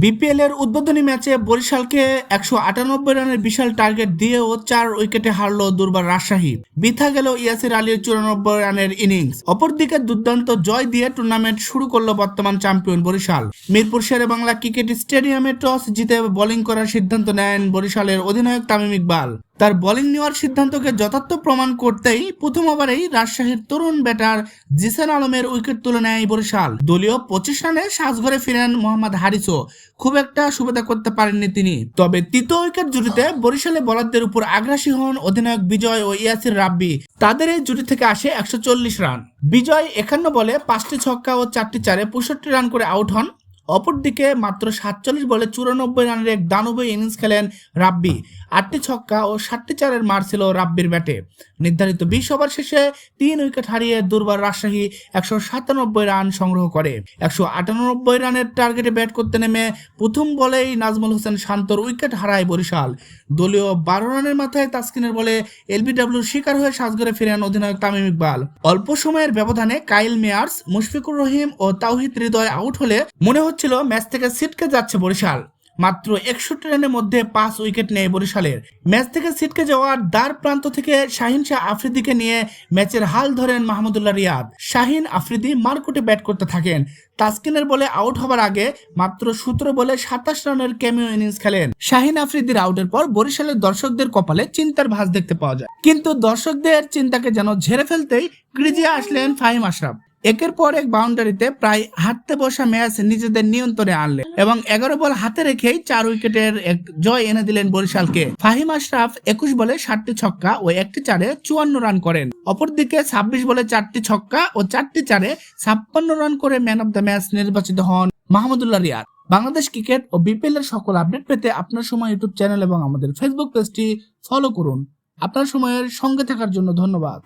BPL এর উদ্বোধনী ম্যাচে বরিশালকে একশো আটানব্বই রানের বিশাল টার্গেট দিয়েও চার উইকেটে হারলো দুর্বার রাজশাহী। বিথা গেল ইয়াসির আলীর চুরানব্বই রানের ইনিংস। অপরদিকে দুর্দান্ত জয় দিয়ে টুর্নামেন্ট শুরু করল বর্তমান চ্যাম্পিয়ন বরিশাল। মিরপুর শেরে বাংলা ক্রিকেট স্টেডিয়ামে টস জিতে বোলিং করার সিদ্ধান্ত নেন বরিশালের অধিনায়ক তামিম ইকবাল। তার বোলিং নেওয়ার সিদ্ধান্তকে যথার্থ প্রমাণ করতেই প্রথম ওভারেই রাজশাহীর তরুণ ব্যাটার জিসান আলমের উইকেট তুলে নেয় বরিশাল। দলীয় পঁচিশ রানে সাজঘরে ফিরেন মোহাম্মদ হারিসও। খুব একটা সুবিধা করতে পারেননি তিনি। তবে তৃতীয় উইকেট জুটিতে বরিশালে বলারদের উপর আগ্রাসী হন অধিনায়ক বিজয় ও ইয়াসির রাব্বি। তাদের এই জুটি থেকে আসে একশো চল্লিশ রান। বিজয় একান্ন বলে পাঁচটি ছক্কা ও চারটি চারে পঁয়ষট্টি রান করে আউট হন অপরদিকে মাত্র সাতচল্লিশ বলে চুরানব্বই রানের এক দানবীয় ইনিংস খেলেন রাব্বি। আটটি ছক্কা ও ষাটটি চারের মার ছিল রাব্বির ব্যাটে। নির্ধারিত বিশ ওভার শেষে তিন উইকেট হারিয়ে দুর্বার রাজশাহী একশো সাতানব্বই রান সংগ্রহ করে। একশো আটানব্বই রানের টার্গেটে ব্যাট করতে নেমে প্রথম বলেই নাজমুল হোসেন শান্তর উইকেট হারায় বরিশাল। দলীয় বারো রানের মাথায় তাসকিনের বলে এলবিডব্লিউর শিকার হয়ে সাজগরে ফিরেন অধিনায়ক তামিম ইকবাল। অল্প সময়ের ব্যবধানে কাইল মেয়ার্স, মুশফিকুর রহিম ও তাওহিদ হৃদয় আউট হলে মনে হচ্ছিল ম্যাচ থেকে ছিটকে যাচ্ছে বরিশাল। মাত্র একষট্টি রানের মধ্যে পাঁচ উইকেট নেয় বরিশালের। ম্যাচ থেকে ছিটকে যাওয়ার দ্বার প্রান্ত থেকে শাহিন শাহ আফ্রিদিকে নিয়ে ম্যাচের হাল ধরেন মাহমুদুল্লাহ রিয়াদ। শাহিন আফ্রিদি মারকুটে ব্যাট করতে থাকেন। তাসকিনের বলে আউট হবার আগে মাত্র সতেরো বলে সাতাশ রানের ক্যামিও ইনিংস খেলেন। শাহিন আফ্রিদির আউটের পর বরিশালের দর্শকদের কপালে চিন্তার ভাঁজ দেখতে পাওয়া যায়। কিন্তু দর্শকদের চিন্তাকে যেন ঝেড়ে ফেলতেই ক্রিজে আসলেন ফাহিম আশরাফ। একের পর এক বাউন্ডারিতে প্রায় হাঁটতে বসা ম্যাচ নিজেদের নিয়ন্ত্রণে আনলেন এবং এগারো বল হাতে রেখেই চার উইকেটের এক জয় এনে দিলেন বরিশালকে। ফাহিম আশরাফ একুশ বলে ষাটটি ছক্কা ও একটি চারে চুয়ান্ন রান করেন। অপরদিকে ছাব্বিশ বলে চারটি ছক্কা ও চারটি চারে ছাপ্পান্ন রান করে ম্যান অব দ্য ম্যাচ নির্বাচিত হন মাহমুদুল্লাহ রিয়াদ। বাংলাদেশ ক্রিকেট ও বিপিএল এর সকল আপডেট পেতে আপনার সময় ইউটিউব চ্যানেল এবং আমাদের ফেসবুক পেজটি ফলো করুন। আপনার সময়ের সঙ্গে থাকার জন্য ধন্যবাদ।